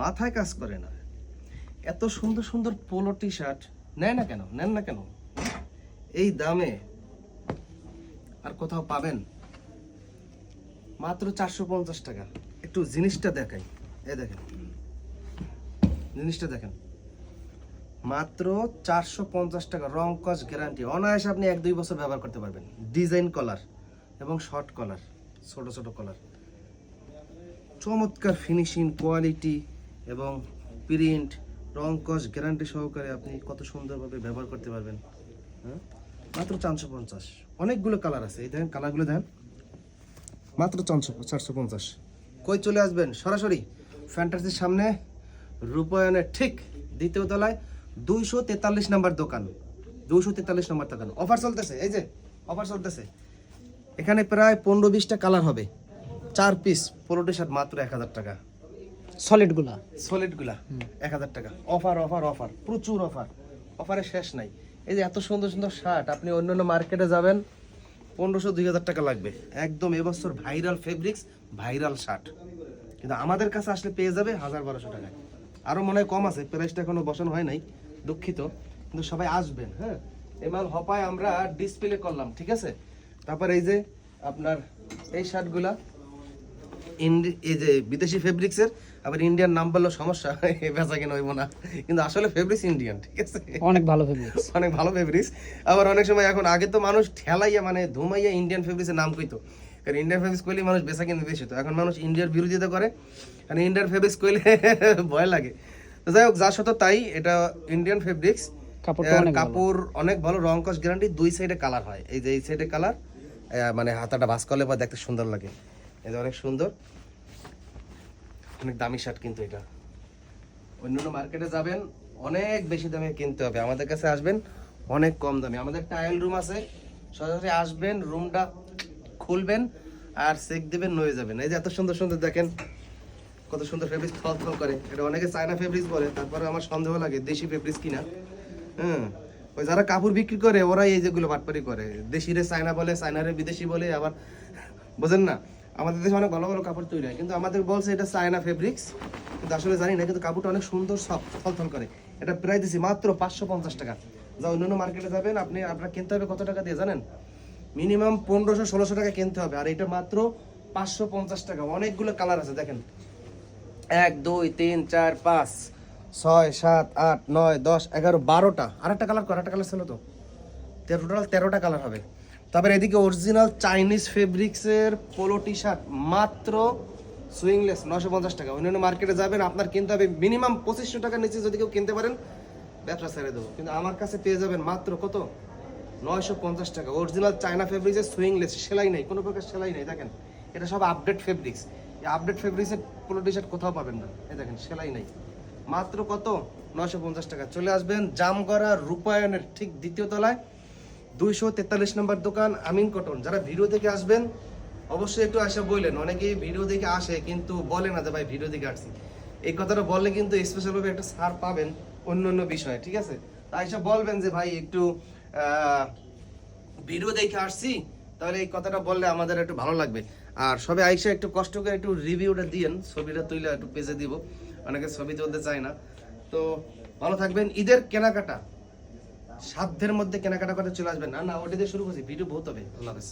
মাথায় কাজ করে না। এত সুন্দর সুন্দর পোলো টি শার্ট নেয় না কেন? নেন না কেন? এই দামে আর কোথাও পাবেন? মাত্র চারশো পঞ্চাশ টাকা। একটু জিনিসটা দেখাই। এ দেখেন। জিনিসটা দেখেন। মাত্র চারশো পঞ্চাশ টাকা রং কস গ্যারান্টি। অনায়াসে আপনি এক দুই বছর ব্যবহার করতে পারবেন। ডিজাইন কলার এবং শর্ট কলার, ছোট ছোট কলার। চমৎকার ফিনিশিং কোয়ালিটি এবং প্রিন্ট রং কস গ্যারান্টি সহকারে আপনি কত সুন্দরভাবে ব্যবহার করতে পারবেন। হ্যাঁ? মাত্র চারশো পঞ্চাশ। অনেকগুলো কালার আছে। এই দেখেন কালারগুলো দেখেন। মাত্র চারশো চারশো পঞ্চাশ। কই চলে আসবেন? সরাসরি ফ্যান্টাসির সামনে রূপায়ণের ঠিক দ্বিতীয় তলায় দুইশো তেতাল্লিশ নাম্বার দোকান। দুইশো তেতাল্লিশ নাম্বার দোকান। অফার চলতেছে। এই যে অফার চলতেছে। এখানে প্রায় পনেরো বিশটা কালার হবে। চার পিস পনেরোটি শার্ট মাত্র এক হাজার টাকা। সলিডগুলা সলিড এক হাজার টাকা। অফার অফার অফার প্রচুর অফার অফারে শেষ নাই। এই যে এত সুন্দর সুন্দর শার্ট আপনি অন্যান্য মার্কেটে যাবেন পনেরোশো দুই হাজার টাকা লাগবে। একদম এবছর ভাইরাল ফেব্রিক্স ভাইরাল শার্ট কিন্তু আমাদের কাছে আসলে পেয়ে যাবে হাজার বারোশো টাকায়। আরও মনে হয় কম আছে প্রাইসটা এখনও বসানো হয় নাই দুঃখিত। কিন্তু সবাই আসবেন হ্যাঁ? এই মাল হপায় আমরা ডিসপ্লে করলাম ঠিক আছে? তারপর এই যে আপনার এই শার্টগুলা এই যে বিদেশি ফেব্রিক্সের আবার ইন্ডিয়ান নাম বললেও সমস্যা বেচা কেন হইব না। কিন্তু আসলে ফেব্রিক্স ইন্ডিয়ান ঠিক আছে? অনেক ভালো ফেব্রিক্স। অনেক ভালো ফেব্রিক্স। আবার অনেক সময় এখন আগে তো মানুষ ঠেলাইয়া মানে ধুমাইয়া ইন্ডিয়ান ফেব্রিক্সের নাম কইতো। কারণ ইন্ডিয়ান ফেব্রিক্স কইলে মানুষ বেচা কিনতে বেশি তো এখন মানুষ ইন্ডিয়ার বিরোধিতা করে কারণ ইন্ডিয়ান ফেব্রিক্স কইলে ভয় লাগে। তো যাই হোক যা সত্য তাই এটা ইন্ডিয়ান ফেব্রিক্স। কাপড় অনেক ভালো রং কস গ্যারান্টি দুই সাইডে কালার হয়। এই যে এই সাইডে কালার মানে হাতাটা ভাস করলে পর দেখতে সুন্দর লাগে। যে অনেক সুন্দর। অনেক দামি শার্ট কিন্তু এটা। অন্যান্য মার্কেটে যাবেন, অনেক বেশি দামে কিনতে হবে। আমাদের কাছে আসবেন, অনেক কম দামে। আমাদের টাইল রুম আছে। সরাসরি আসবেন রুমটা খুলবেন, আর চেক দেবেন, নয়ে যাবেন। এই যে এত সুন্দর সুন্দর দেখেন, কত সুন্দর ফেব্রিক্স থল থল করে। এটা অনেকে চায়না ফেব্রিক্স বলে, তারপরে আমার সন্দেহ লাগে দেশি ফেব্রিক্স কিনা। হ্যাঁ ওই যারা কাপড় বিক্রি করে, ওরাই এই যেগুলো বাটপারি করে। দেশিরে চায়না বলে, চায়নারে বিদেশি বলে, আবার বোঝেন না? আমাদের দেশে অনেক ভালো ভালো কাপড় তৈরি হয়, কিন্তু আমাদের বলছে এটা চায়না ফেব্রিক্স কিন্তু আসলে জানি না, কিন্তু কাপড়টা অনেক সুন্দর সব থলথল করে। এটা প্রায় দিছি মাত্র পাঁচশো পঞ্চাশ টাকা। যা অন্যান্য মার্কেটে যাবেন, আপনি, আপনার কিনতে হবে কত টাকা দিয়ে জানেন? মিনিমাম পনেরোশো, ষোলোশো টাকা কিনতে হবে, আর এটা মাত্র পাঁচশো পঞ্চাশ টাকা। অনেকগুলো কালার আছে, দেখেন। এক, দুই, তিন, চার, পাঁচ, ছয়, সাত, আট, নয়, দশ, এগারো, বারোটা। আর একটা কালার কর একটা কালার ছিল তো। তেরো টোটাল তেরোটা কালার হবে। তারপরে এদিকে অরিজিনাল চাইনিজ ফেব্রিক্সের পোলো টি শার্ট মাত্র সুইংলেস নশো পঞ্চাশ টাকা। অন্যান্য মার্কেটে যাবেন, আপনার কিনতে হবে মিনিমাম পঁচিশশো টাকার নিচে যদি কেউ কিনতে পারেন, ব্যবসা ছেড়ে দেবো। কিন্তু আমার কাছে পেয়ে যাবেন মাত্র কত? নয়শো পঞ্চাশ টাকা। অরিজিনাল চায়না ফেব্রিক্সের সুইংলেস সেলাই নেই, কোনো প্রকার সেলাই নেই, দেখেন। এটা সব আপডেট ফেব্রিক্স এই আপডেট ফেব্রিক্সের পোলো টি শার্ট কোথাও পাবেন না। এই দেখেন, সেলাই নেই। মাত্র কত? নয়শো পঞ্চাশ টাকা। চলে আসবেন জামগড়া রূপায়ণের ঠিক দ্বিতীয় তলায়। দুইশো তেতাল্লিশ নম্বর দোকান আমিন কটন। যারা ভিডিও দেখে আসবেন, অবশ্যই একটু আসে বললেন অনেকেই ভিডিও দেখে আসে, কিন্তু বলে না যে, ভাই, ভিডিও দেখে আসছি। এই কথাটা বললে কিন্তু স্পেশালভাবে একটা ছাড় পাবেন অন্য অন্য বিষয়ে, ঠিক আছে? তাই সব বলবেন যে, ভাই, একটু ভিডিও দেখে আসছি। তাহলে এই কথাটা বললে আমাদের একটু ভালো লাগবে। আর সবে আইসা একটু কষ্ট করে একটু রিভিউটা দিয়েন। ছবিটা তুলে একটু পেজে দিব। অনেকে ছবি তুলতে চায় না। তো ভালো থাকবেন। ঈদের কেনাকাটা। সাধ্যের মধ্যে কেনাকাটা করে চলে আসবেন। না না ওটা দিয়ে শুরু করছি। ভিডিও বহুত হবে। আল্লাহ হাফেজ।